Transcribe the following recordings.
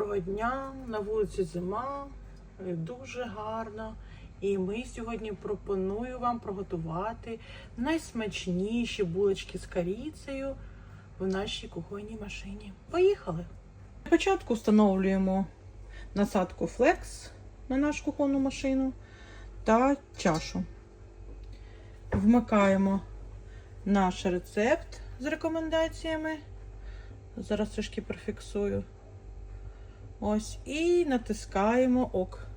Доброго дня, на вулиці зима, е, дуже гарно. І ми сьогодні пропоную вам приготувати найсмачніші булочки з корицею в нашій кухонній машині. Поїхали! Спочатку встановлюємо насадку Flex на нашу кухонну машину та чашу. Вмикаємо наш рецепт з рекомендаціями. Зараз трішки профіксую. Ось, і натискаємо ок.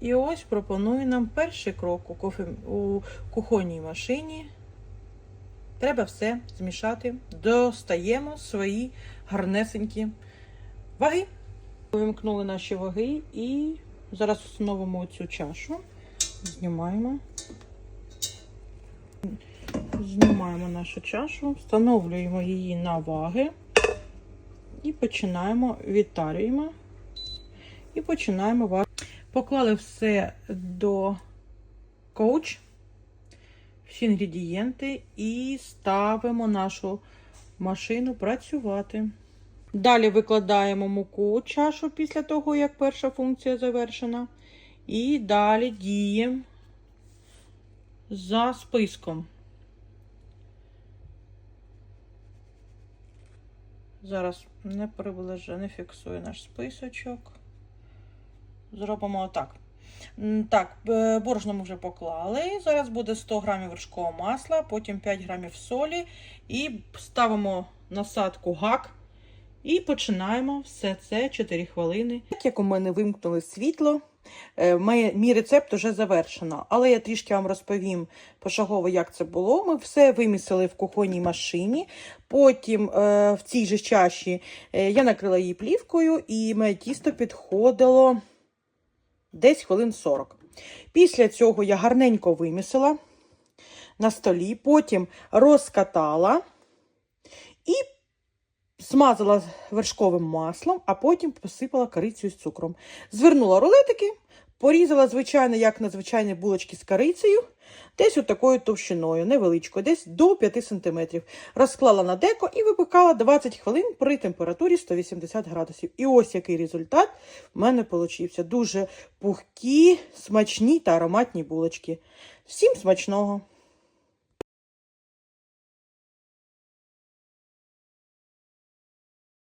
І ось пропонує нам перший крок у, кофе, у кухонній машині. Треба все змішати. Достаємо свої гарнесенькі ваги. Вимкнули наші ваги і зараз встановимо цю чашу. Знімаємо. Знімаємо нашу чашу, встановлюємо її на ваги і починаємо відтарюємо і починаємо варити. Поклали все до коуч, всі інгредієнти, і ставимо нашу машину працювати. Далі викладаємо муку у чашу після того, як перша функція завершена. І далі діємо за списком. Зараз не приближу, не фіксую наш списочок. Зробимо отак. Так, борошно ми вже поклали. Зараз буде 100 грамів вершкового масла, потім 5 грамів солі. І ставимо насадку гак. І починаємо все це 4 хвилини. Так як у мене вимкнули світло, е, мій рецепт вже завершено. Але я трішки вам розповім пошагово, як це було. Ми все вимісили в кухонній машині. Потім е, в цій же чаші е, я накрила її плівкою, і моє тісто підходило десь хвилин 40. Після цього я гарненько вимісила на столі, потім розкатала і смазала вершковим маслом, а потім посипала корицею з цукром. Звернула рулетики, порізала, звичайно, як на звичайні булочки з корицею, десь такою товщиною, невеличкою, десь до 5 см. Розклала на деко і випікала 20 хвилин при температурі 180 градусів. І ось який результат в мене получився. Дуже пухкі, смачні та ароматні булочки. Всім смачного!